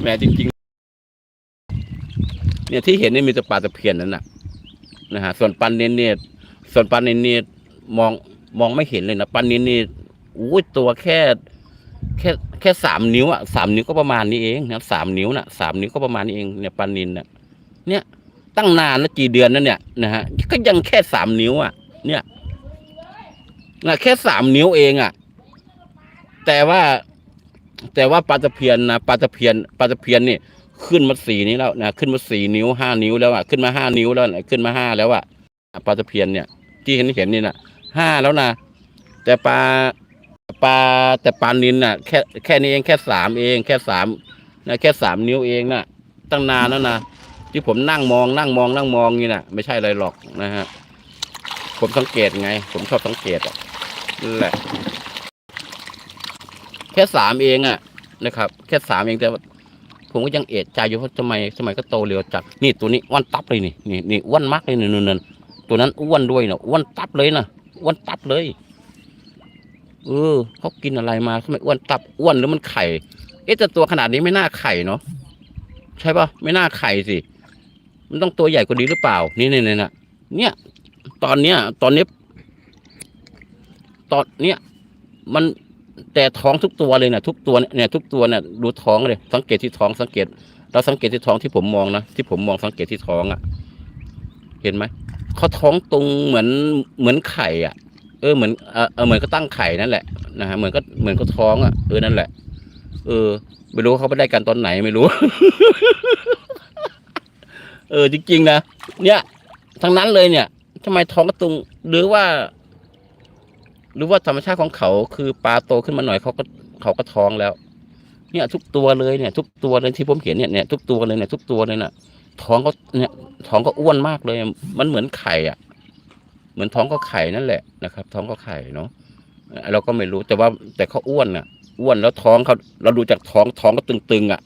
แหมจริง ๆ เนี่ยที่เห็นนี่มีแต่ปลาตะเพียนนั่นน่ะนะฮะส่วนปลาเน้นเนี่ยส่วนปลาเน้นเนี่ยมองมองไม่เห็นเลยนะปลาเน้นนี่อุ้ยตัวแค่แค่แค่สามนิ้วอะสามนิ้วก็ประมาณนี้เองนะสามนิ้วน่ะสามนิ้วก็ประมาณนี้เองเนี่ยปลานินน่ะเนี่ย ตั้งนานแล้วกี่เดือนนั่นเนี่ยนะฮะก็ยังแค่สามนิ้วอะ เนี่ยนะแค่สามนิ้วเองอะ แต่ว่า แต่ว่าปลาตะเพียนนะปลาตะเพียนปลาตะเพียนนี่ขึ้นมาสี่นิ้วแล้วนะขึ้นมาสี่นิ้วห้านิ้วแล้วอะขึ้นมาห้านิ้วแล้วนะขึ้นมาห้าแล้วอะปลาตะเพียนเนี่ย ที่เห็นเห็นนี่นะห้าแล้วนะแต่ปลาปลาแต่ปลานินน่ะแค่แค่นี้เองแค่สามเอง แค่สามนะแค่สามนิ้วเองน่ะ ตั้งนานแล้วนะที่ผมนั่งมองนั่งมองนั่งมองนี่น่ะ ไม่ใช่อะไรหรอกนะฮะผมสังเกตไง ผมชอบสังเกตอะนั่นแหละ ค่สามเองอะนะครับ แค่สามเองแต่ผมก็ยังเอะใจอยู่ว่าทำไมทำไมก็โตเร็วจัดนี่ตัวนี้อ้วนตับเลยนี่นี่นี่อ้วนมากเลยนี่นั่นตัวนั้นอ้วนด้วยนะอ้วนตับเลยนะอ้วนตับเลยเออเขากินอะไรมาทำไมอ้วนตับอ้วนหรือมันไข่ เอ๊ะแต่ตัวขนาดนี้ไม่น่าไข่เนาะใช่ปะไม่น่าไข่สิมันต้องตัวใหญ่กว่านี้หรือเปล่า นี่นี่นี่นะเนี่ย ตอนเนี้ย ตอนนี้ ตอนเนี้ยมัน แต่ท้องทุกตัวเลยเนะทุกตัวเนี่ยทุกตัวเนี่ยดูท้องเลยสังเกตที่ท้องสังเกต เราสังเกตที่ท้องที่ผมมองนะที่ผมมองสังเกตที่ท้องอะ่ะ เห็นไหมเขาท้องตรงเหมือนเหมือนไข่อะ เออเหมือนเออเหมือนก็ตั้งไข่นั่นแหละนะฮะเหมือนก็เหมือนก็ท้องอะเออนั่นแหละ เออ ไม่รู้เขาไปได้กันตอนไหนไม่รู้ เออจริงๆนะเนี่ยทั้งนั้นเลยเนี่ยทำไมท้องกระตุงหรือว่า หรือว่าธรรมชาติของเขาคือปลาโตขึ้นมาหน่อยเขาก็เขาก็ท้องแล้ว เนี่ยทุกตัวเลยเนี่ย ทุกตัวเลยที่ผมเห็นเนี่ยเนี่ยทุกตัวเลยเนี่ยทุกตัวเลยน่ะ ท้องก็เนี่ยท้องก็อ้วนมากเลย มันเหมือนไข่อะ เหมือนท้องก็ไข่นั่นแหละนะครับ ท้องก็ไข่เนาะเอ่อเราก็ไม่รู้แต่ว่าแต่เขาอ้วนอะ อ้วนแล้วท้องเขาเราดูจากท้องท้องก็ตึงๆอะ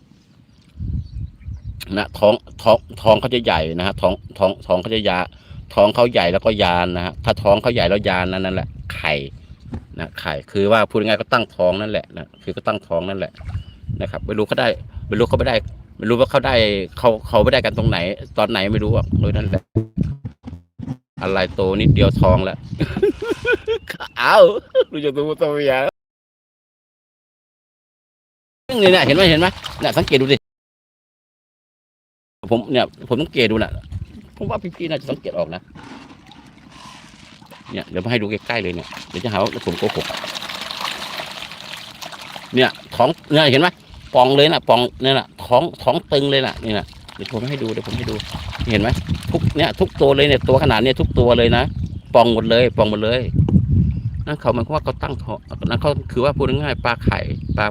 นะท้องท้องท้องเขาจะใหญ่นะฮะท้องท้องท้องเขาจะยาท้องเขาใหญ่แล้วก็ยานนะฮะถ้าท้องเขาใหญ่แล้วยานนั่นนั่นแหละไข่ นะไข่คือว่าพูดง่ายก็ตั้งท้องนั่นแหละนะคือก็ตั้งท้องนั่นแหละนะครับ ไม่รู้เขาได้ไม่รู้เขาไม่ได้ ไม่รู้ว่าเขาได้เขาเขาไม่ได้กันตรงไหน ตอนไหนไม่รู้อะโดยนั่นแหละอะไรโตนิดเดียวท้องแล้วเอาดูจากตัวตัวใหญ่นี่นะเห็นไหมเห็นไหมเนี่ยสังเกตดูดิผมเนี่ย ผมสังเกตดูน่ะ ผมว่าพี่ๆน่าจะสังเกตออกนะ เนี่ยเดี๋ยวมาให้ดูใกล้ๆเลยเนี่ยเดี๋ยวจะหาว่าผมโกหกเนี่ยท้องเนี่ยเห็นไหมปองเลยน่ะปองเนี่ยน่ะท้องท้องตึงเลยน่ะนี่น่ะเดี๋ยวผมให้ดูเดี๋ยวผมให้ดูเห็นไหมทุกเนี่ยทุกตัวเลยเนี่ยตัวขนาดเนี่ยทุกตัวเลยนะปองหมดเลยปองหมดเลยนั่นเขาหมายความว่าเขาตั้งท้องนั่นเขาคือว่าพูดง่ายๆปลาไข่ปลา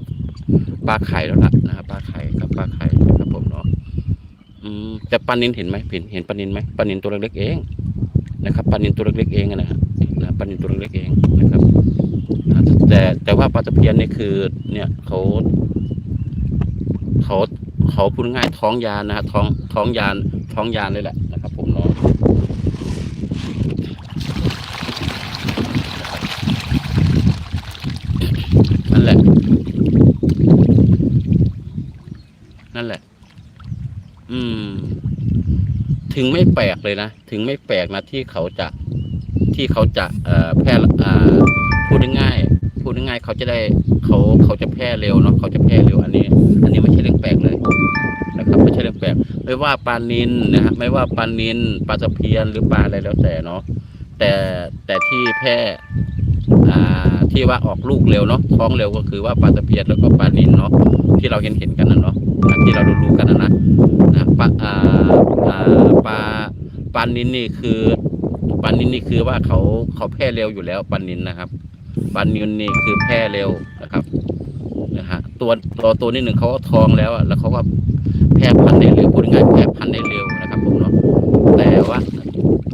ปลาไข่แล้วล่ะนะครับปลาไข่ครับปลาไข่ครับผมเนาะอืมแต่ปลานินเห็นไหมเห็นเห็นปลานินไหมปลานินตัวเล็กๆเอง นะครับปลานินตัวเล็กๆเองอะนะฮะนะปลานินตัวเล็กๆเองนะครับแต่แต่ว่าปลาตะเพียนนี่คือเนี่ยเขาเขาเขาพูดง่ายท้องยานนะฮะท้องท้องยานท้องยานเลยแหละนะครับผมเนาะนั่นแหละ นั่นแหละ อืม ถึงไม่แปลกเลยนะ ถึงไม่แปลกนะที่เขาจะที่เขาจะแพร่พูดง่ายพูดง่ายเขาจะได้เขาเขาจะแพร่เร็วเนาะเขาจะแพร่เร็วอันนี้ อันนี้ไม่ใช่เรื่องแปลกเลยนะครับไม่ใช่เรื่องแปลกไม่ว่าปลานินนะฮะไม่ว่าปลานินปลาตะเพียนหรือปลาอะไรแล้วแต่เนาะแต่แต่ที่แพร่ที่ว่าออกลูกเร็วเนาะท้องเร็วก็คือว่าปลาตะเพียนแล้วก็ปลานินเนาะที่เราเห็นเห็นกันนะเนาะที่เรารู้ๆกันนะนะปลาอ่าอ่าปลา ปลานินนี่คือปลานินนี่คือว่าเขาเขาแพร่เร็วอยู่แล้วปลานินนะครับปลานินนี่คือแพร่เร็วนะครับนะฮะตัวตัวตัวนี้หนึ่งเขาก็ทองแล้วแล้วเขาก็แพร่พันธุ์ได้เร็วพูดง่ายแพร่พันธุ์ได้เร็วนะครับผมเนาะแต่ว่า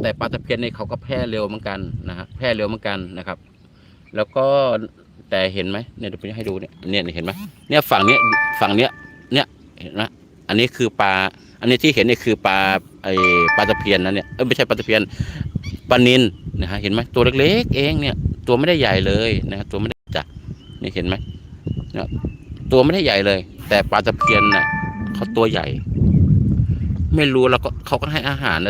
แต่ปลาตะเพียนนี่เขาก็แพร่เร็วเหมือนกันนะฮะแพร่เร็วเหมือนกันนะครับ แล้วก็แต่เห็นไหมเนี่ยเดี๋ยวให้ดูเนี่ยเนี่ยเห็นไหมเนี่ยฝั่งเนี้ยฝั่งเนี้ยเนี่ยเห็นไหม อันนี้คือปลา อันนี้ที่เห็นเนี่ยคือปลาไอปลาตะเพียนนะเนี่ยเออไม่ใช่ปลาตะเพียนปลานินนะฮะเห็นไหมตัวเล็กๆเองเนี่ย ตัวไม่ได้ใหญ่เลยนะฮะตัวไม่ได้จัดนี่เห็นไหมเนี่ยตัวไม่ได้ใหญ่เลย แต่ปลาตะเพียนน่ะเขาตัวใหญ่ ไม่รู้แล้วก็เขาก็ให้อาหารนะ